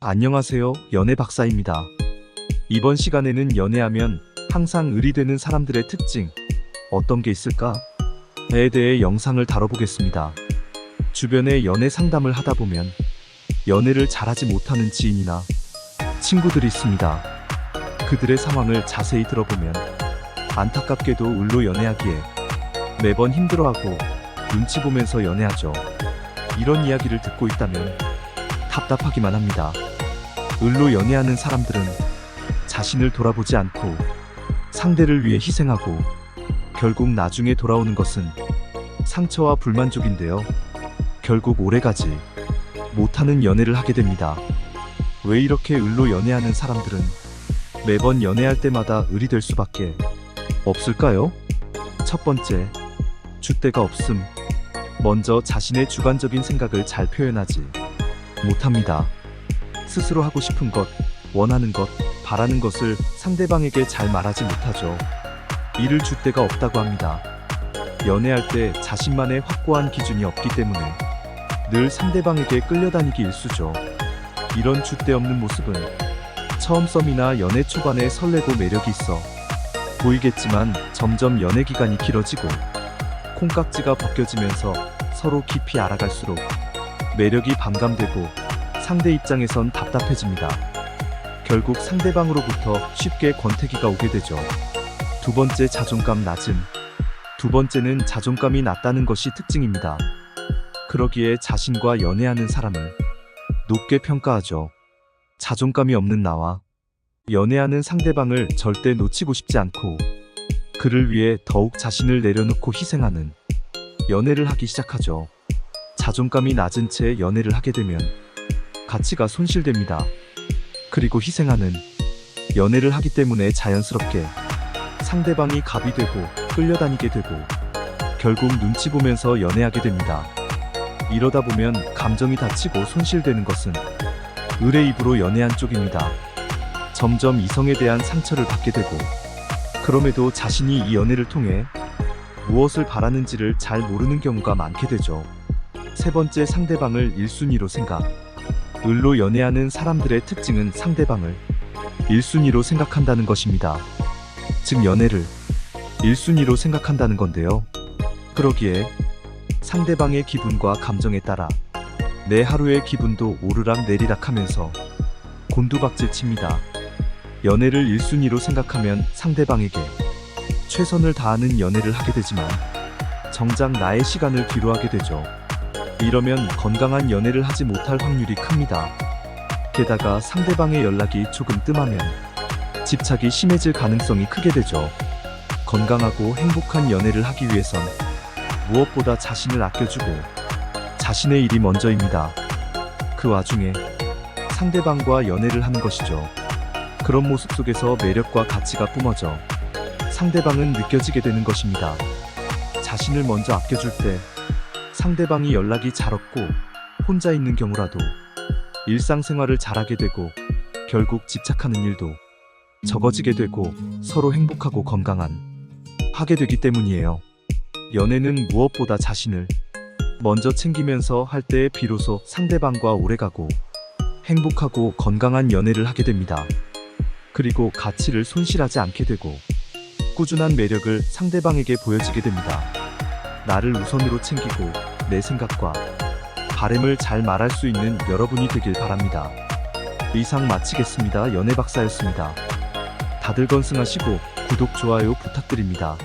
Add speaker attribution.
Speaker 1: 안녕하세요. 연애 박사입니다. 이번 시간에는 연애하면 항상 의리되는 사람들의 특징, 어떤 게 있을까? 에 대해 영상을 다뤄보겠습니다. 주변에 연애 상담을 하다 보면 연애를 잘하지 못하는 지인이나 친구들이 있습니다. 그들의 상황을 자세히 들어보면 안타깝게도 을로 연애하기에 매번 힘들어하고 눈치 보면서 연애하죠. 이런 이야기를 듣고 있다면 답답하기만 합니다. 을로 연애하는 사람들은 자신을 돌아보지 않고 상대를 위해 희생하고 결국 나중에 돌아오는 것은 상처와 불만족인데요. 결국 오래가지 못하는 연애를 하게 됩니다. 왜 이렇게 을로 연애하는 사람들은 매번 연애할 때마다 을이 될 수밖에 없을까요? 첫 번째, 줏대가 없음. 먼저 자신의 주관적인 생각을 잘 표현하지 못합니다. 스스로 하고 싶은 것, 원하는 것, 바라는 것을 상대방에게 잘 말하지 못하죠. 이를 줏대가 없다고 합니다. 연애할 때 자신만의 확고한 기준이 없기 때문에 늘 상대방에게 끌려다니기 일쑤죠. 이런 줏대 없는 모습은 처음 썸이나 연애 초반에 설레고 매력이 있어 보이겠지만 점점 연애 기간이 길어지고 콩깍지가 벗겨지면서 서로 깊이 알아갈수록 매력이 반감되고 상대 입장에선 답답해집니다. 결국 상대방으로부터 쉽게 권태기가 오게 되죠. 두 번째 자존감 낮음. 두 번째는 자존감이 낮다는 것이 특징입니다. 그러기에 자신과 연애하는 사람을 높게 평가하죠. 자존감이 없는 나와 연애하는 상대방을 절대 놓치고 싶지 않고 그를 위해 더욱 자신을 내려놓고 희생하는 연애를 하기 시작하죠. 자존감이 낮은 채 연애를 하게 되면 가치가 손실됩니다. 그리고 희생하는 연애를 하기 때문에 자연스럽게 상대방이 갑이 되고 끌려다니게 되고 결국 눈치 보면서 연애하게 됩니다. 이러다 보면 감정이 다치고 손실되는 것은 을의 입으로 연애한 쪽입니다. 점점 이성에 대한 상처를 받게 되고 그럼에도 자신이 이 연애를 통해 무엇을 바라는지를 잘 모르는 경우가 많게 되죠. 세 번째 상대방을 1순위로 생각. 을로 연애하는 사람들의 특징은 상대방을 1순위로 생각한다는 것입니다. 즉 연애를 1순위로 생각한다는 건데요. 그러기에 상대방의 기분과 감정에 따라 내 하루의 기분도 오르락 내리락 하면서 곤두박질 칩니다. 연애를 1순위로 생각하면 상대방에게 최선을 다하는 연애를 하게 되지만 정작 나의 시간을 뒤로하게 되죠. 이러면 건강한 연애를 하지 못할 확률이 큽니다. 게다가 상대방의 연락이 조금 뜸하면 집착이 심해질 가능성이 크게 되죠. 건강하고 행복한 연애를 하기 위해선 무엇보다 자신을 아껴주고 자신의 일이 먼저입니다. 그 와중에 상대방과 연애를 하는 것이죠. 그런 모습 속에서 매력과 가치가 뿜어져 상대방은 느껴지게 되는 것입니다. 자신을 먼저 아껴줄 때 상대방이 연락이 잘 없고 혼자 있는 경우라도 일상생활을 잘하게 되고 결국 집착하는 일도 적어지게 되고 서로 행복하고 건강한 하게 되기 때문이에요. 연애는 무엇보다 자신을 먼저 챙기면서 할 때에 비로소 상대방과 오래가고 행복하고 건강한 연애를 하게 됩니다. 그리고 가치를 손실하지 않게 되고 꾸준한 매력을 상대방에게 보여지게 됩니다. 나를 우선으로 챙기고 내 생각과 바램을 잘 말할 수 있는 여러분이 되길 바랍니다. 이상 마치겠습니다. 연애 박사였습니다. 다들 건승하시고 구독, 좋아요 부탁드립니다.